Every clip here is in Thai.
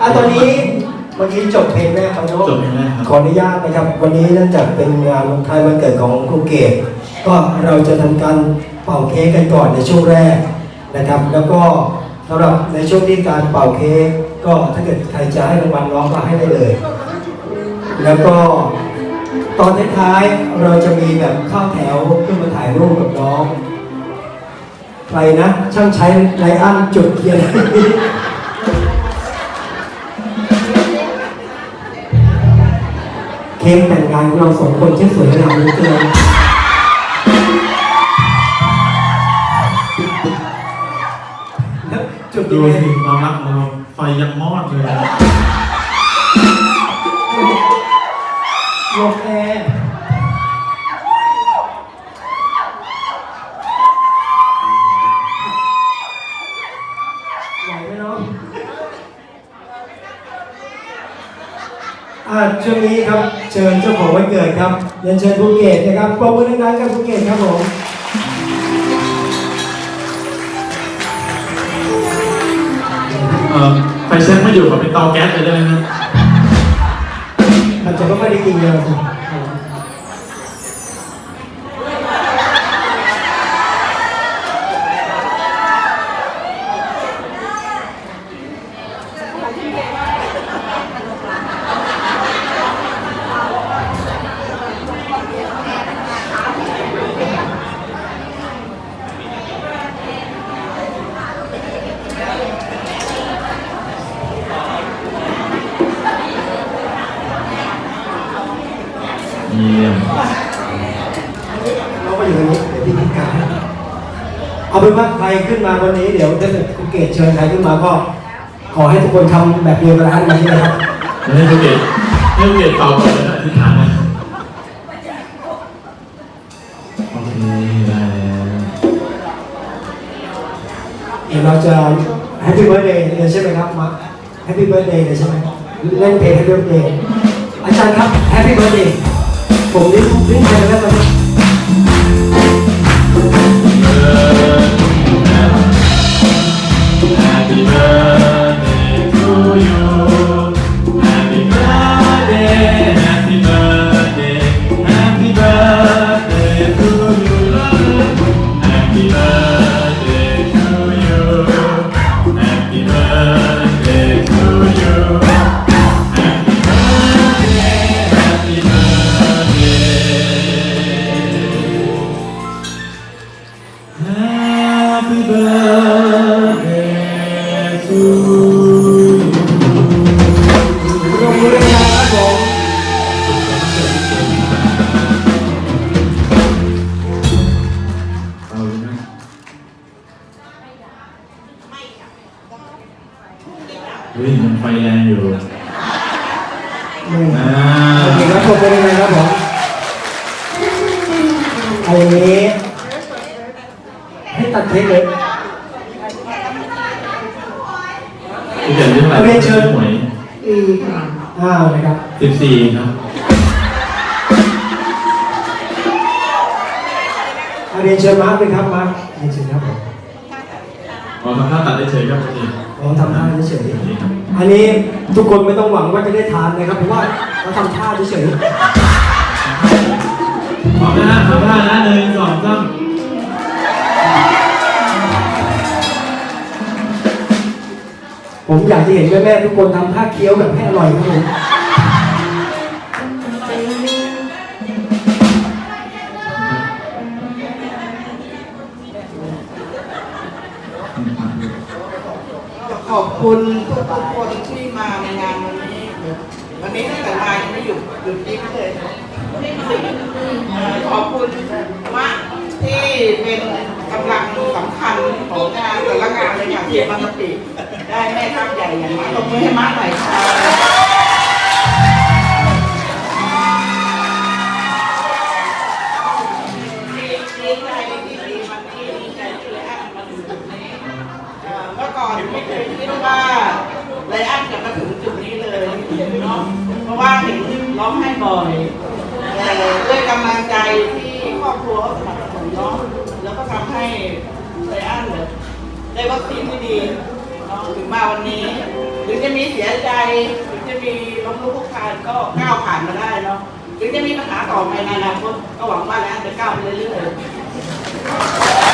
อะตอนนี้วันนี้จบเพลงแรกไปเนาะจบเพลงแรกครับ ขออนุญาตนะครับ วันนี้เนื่องจากเป็นงานวันคล้ายวันเกิดของครูเกศก็เราจะทำการเป่าเค้กกันก่อนในช่วงแรกนะครับ แล้วก็สำหรับในช่วงที่การเป่าเค้กก็ถ้าเกิดใครจะให้รางวัลน้องก็ให้ได้เลย แล้วก็ตอนท้ายๆเราจะมีแบบเข้าแถวขึ้นมาถ่ายรูปกับน้อง ใครนะ ช่างใช้ไลอันจุดเทียน เค้กแต่งงานของเราสองคนที่สวยงามเหลือเกินแล้วจุดดูยังไงสิความรักของเราไฟยังมอดเลยลมแอร์ไหวไหมเน้องอ่าช่วงนี้ครับ เชิญเจ้าของวันเกิดครับเรียนเชิญภูเก็ตนะครับปรบมือดังๆกับภูเก็ตครับผมเออไฟแช็กไม่อยู่ขอเป็นเตาแก๊สเลยได้ไหมนะมันจะไม่ค่อยได้กินเลยสิเยี่ยม เราก็อยู่ตรงนี้เดี๋ยวพี่พิการ เอาเป็นว่าใครขึ้นมาวันนี้เดี๋ยวถ้าเกิดคุณเกศเชิญใครขึ้นมาก็ ขอให้ทุกคนทำแบบเดียวกันนะวันนี้นะครับให้ภูเก็ตให้ภูเก็ตเป่าก่อนแล้วก็อธิษฐานนะโอเคได้เดี๋ยวเราจะ Happy Birthday เลยใช่ไหมครับมา Happy Birthday เลยใช่ไหมเล่นเพลง Happy Birthday อาจารย์ครับ Happy Birthday ผมลิ้นลิ้นไทยแล้วมัน Happy เฮ้ยมันไฟแรงอยู่หนึ่งอ่าโอเคครับผมเป็นยังไงครับผมเอาอย่างนี้ให้ตัดเค้กเลยที่เกิดเรื่องอะไรเอาเรียนเชิญหวยอืมอ้าวนะครับสิบสี่ครับเอาเรียนเชิญมาร์คเลยครับมาร์คเรียนเชิญครับผมอ๋อทำท่าตัดได้เฉยครับโอเคลองทำท่าเฉยโอเคครับๆอันนี้ทุกคนไม่ต้องหวังว่าจะได้ทานนะครับเพราะว่าเราทำท่าเฉยพร้อมนะฮะทำท่านะหนึ่งสองสามๆผมอยากจะเห็นแม่ๆทุกคนทำท่าเคี้ยวแบบให้อร่อยครับผม ขอบคุณทุกทุกๆคนที่มาในงานวันนี้ วันนี้ตั้งแต่มายังไม่หยุดหยุดยิ้มเลยเอ่อขอบคุณมากที่เป็นกำลังสำคัญของงานแต่ละงานเลยค่ะที่บางกะปิได้แม่ทัพใหญ่อย่างมาตบมือให้มากหน่อยค่ะ ว่าไลอ้อนจะมาถึงจุดนี้เลยเนาะเพราะว่าเห็นร้องไห้บ่อยแต่ด้วยกำลังใจที่ครอบครัวเขาสนับสนุนเนาะแล้วก็ทำให้ไลอ้อนเนี่ยได้วัคซีนที่ดีเนาะถึงมาวันนี้ถึงจะมีเสียใจถึงจะมีล้มลุกคลุกคลานก็ก้าวผ่านมาได้เนาะถึงจะมีปัญหาต่อไปในอนาคตก็หวังว่าแล้วจะก้าวไปเรื่อยๆ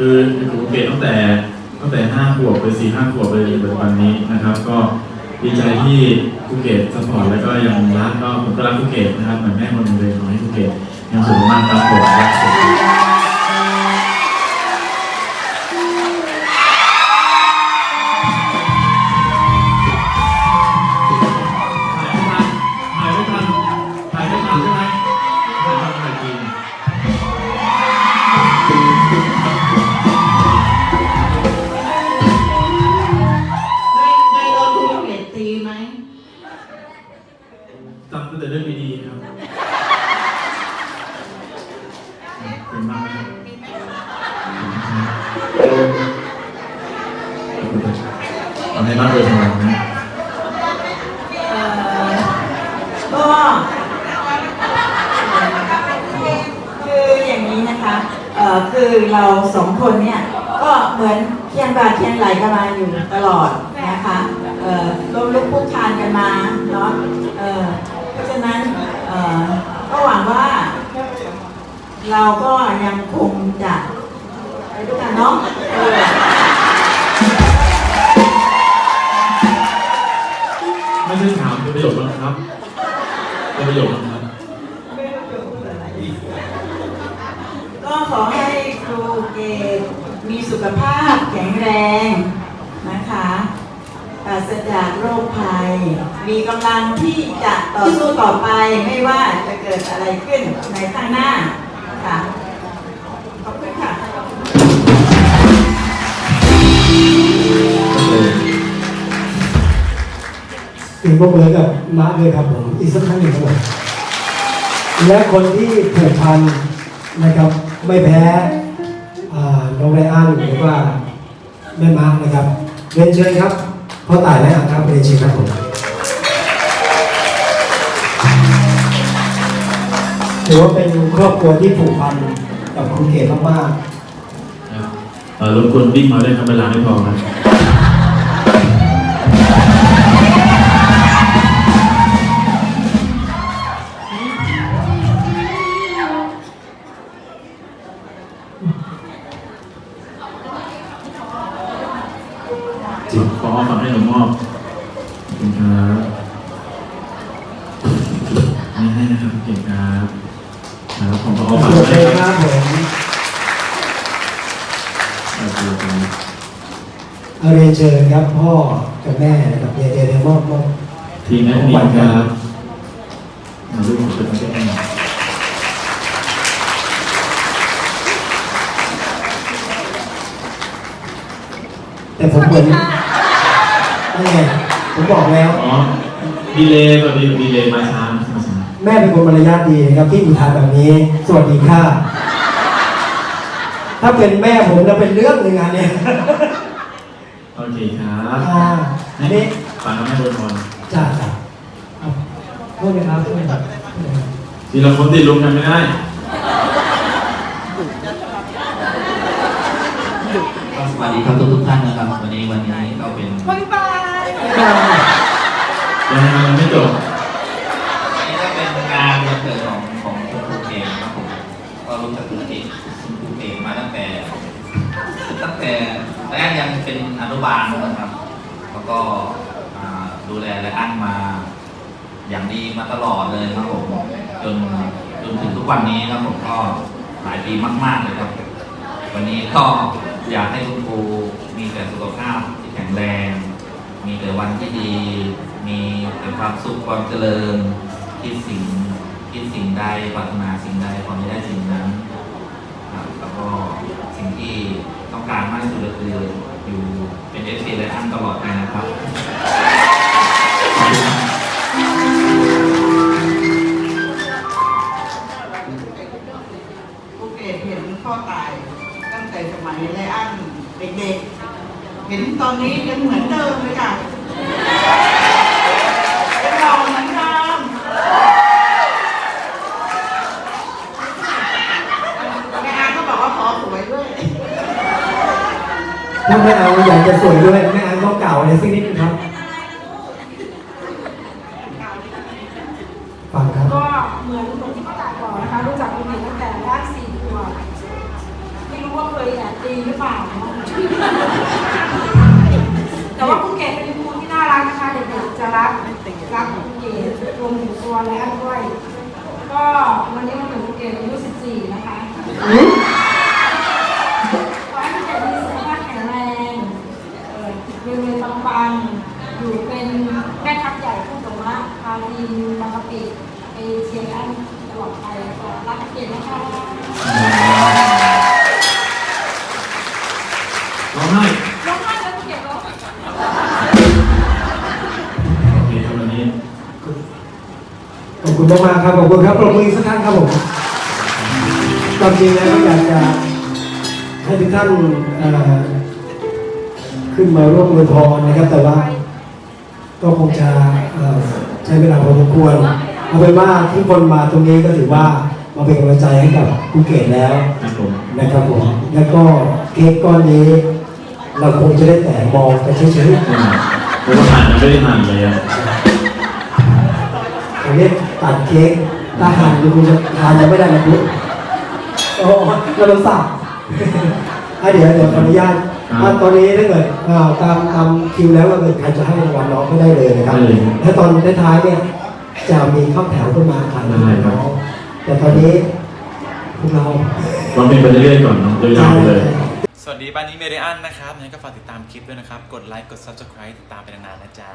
คือคือผมเกตตั้งแต่ตั้งแต่ห้าขวบไปสี่ห้าขวบไปจนถึงวันนี้นะครับ ก็ดีใจที่ภูเก็ตสปอร์ตแล้วก็ยังรักก็ผมก็รักภูเก็ตนะครับเหมือนแม่คนหนึ่งเลยขอให้ภูเก็ตยังสูงมากครับผม อคือเราสองคนเนี่ยก็เหมือนเคียงบ่าเคียงไหลกันมาอยู่ตลอดนะคะเอ่อล้มลุกคลุกคานกันมาเนาะเอ่อเพราะฉะนั้นเอ่อก็หวังว่า เราก็ยังคงจะไปด้วยกันเนาะเออ ไม่ใช่ถามเป็นประโยคบังคับเป็นประโยคบังคับ ก็ขอให้ครูเกตมีสุ ขภาพแข็งแรงนะคะปราศจากโรคภัย มีกำลังที่จะต่อสู้ต่อไปไม่ว่าจะเกิดอะไรขึ้นในข้างหน้าค่ะ ขอบคุณค่ะถึงพวกเบอร์กับมาเลยครับผมอีกสักครั้งหนึ่งครับผมและคนที่ผูกพันนะครับ ไม่แพ้ น้องไรอันหรือว่าแม่มาร์คนะครับเรียนเชิญครับพ่อต่ายและอ่างครับเรียนเชิญครับผมถือว่าเป็นครอบครัวที่ผูกพันกับคุณเกศมากๆรับเออรบกวนวิ่งมาด้วยครับเวลาไม่พอครับ จิบขอฝากให้หนูมอบขอบคุณครับนี่ให้นะครับเก่งครับครับผมขอฝากโอไว้เคนะคครัรับบผมอเคครับเอาเรียนเชิญครับพ่อกับแม่นะครับเดี๋ยวเดี๋ยวเดี๋ยวมอบมอบทีมแอดมินครับมาลูผมเป็นแค่ไแต่ผมเหมือน นี่ไงผมบอกแล้ว อ๋อดีเลยสวัสดีดีเลยมาช้ามาช้าแม่เป็นคนมารยาทดีนะครับที่อุทานแบบนี้ สวัสดีค่ะ ถ้าเป็นแม่ผมจะเป็นเรื่องหนึ่งอันเนี้ยโอเคครับอ่าอันนี้ฟังกับแม่บนพรจ้าจ้าเอาโทษนะครับโทษนะครับทีละคนติดลุมกันไม่ได้ก็สวัสดีครับทุกทุกๆท่านนะครับ วันนี้วันนี้ก็เป็นบ๊ายบา ยยังไงมันไม่จบวันนี้ก็เป็นงานวันเกิดของของคุณครูเกมครับผมก็รู้จักคุณเกมคุณครูเกมมาตั้งแต่ ตั้งแต่แรกยังเป็นอนุบาลนะครับ แล้วก็อ่าดูแลและอั้นมา อย่างดีมาตลอดเลยครับผมจนจนถึงทุกวันนี้ครับผมก็หลายปีมาก ๆเลยครับ วันนี้ก็อยากให้คุณครูมีแต่สุขภาพที่แข็งแรง มีแต่วันที่ดี มีแต่ความสุขความเจริญคิดสิ่งคิดสิ่งใดปรารถนาสิ่งใดขอให้ได้สิ่งนั้นครับแล้วก็สิ่งที่ต้องการมากที่สุดก็คืออยู่เป็นเอฟซีและอันตลอดไปนะครับขอบคุณครับภูเก็ตเห็นพ่อตายตั้งแต่สมัยไรอันเห็นตอนนี้ยังเหมือนเดิมเลยค่ะยังหล่อเหมือนเดิมแม่อาก็บอกว่าขอสวยด้วยถ้าไม่เอาอยากจะสวยด้วยแม่อันต้องเก่าอะไรสักนิดนึงครับฟังครับ ก็เหมือนเหมือนที่ประกาศบอกนะคะ รู้จักคุณเอกตั้งแต่แรกสี่ขวบไม่ รู้ว่าเคยแอบตีหรือเปล่าเนอะแต่ว่าคุณเกดเป็นครูที่น่ารักนะคะเด็กๆจะรักรักคุณเกดรวมถึงตัวและด้วย ก็วันนี้มันเหมือนคุณเกดอายุ14 นะคะขอให้คุณเกดมีสุขภาพแข็งแรงเออเรียนเรียนปังๆอยู่เป็นแม่ทัพใหญ่ผู้สมะพาทีมบางกะปิไปเชียร์อันตลอดไปขอรักคุณเกดนะคะ มากๆครับขอบคุณครับปรบมืออีกสักครั้งครับผมความจริงแล้วอยากจะให้ทุกท่านขึ้นมาร่วมอวยพรนะครับ แต่ว่าก็คงจะใช้เวลาพอสมควรเอาเป็นว่าทุกคนมาตรงนี้ก็ถือว่ามาเป็นกำลังใจให้กับภูเก็ตแล้วนะครับผมแล้วก็เค้กก้อนนี้ เราคงจะได้แต่มองกันเฉยอ่าเพราะว่าทานยังไม่ได้ทานเลยอะ เรียกตัดเค้กถ้าหั่นดูคุณจะทานยังไม่ได้นะคุณโอ้เราลสับอะเดี๋ยวเดี๋ยวขออนุญาตอะตอนนี้ถ้าเกิดอ่าตามตามคิวแล้วก็เกิดใครจะให้รางวัลน้องก็ได้เลยนะครับถ้าตอนท้ายๆเนี่ยจะมีเข้าแถวขึ้นมาอ่านรางวัลน้องแต่ตอนนี้พวกเราร้องเพลงไปเรื่อยๆก่อนเนาะยาวๆเลย สวัสดีบ้านนี้เมเดียนนะครับงั้นก็ฝากติดตามคลิปด้วยนะครับ กดไลค์ กด Subscribe ติดตามไปนานๆนะจ๊ะ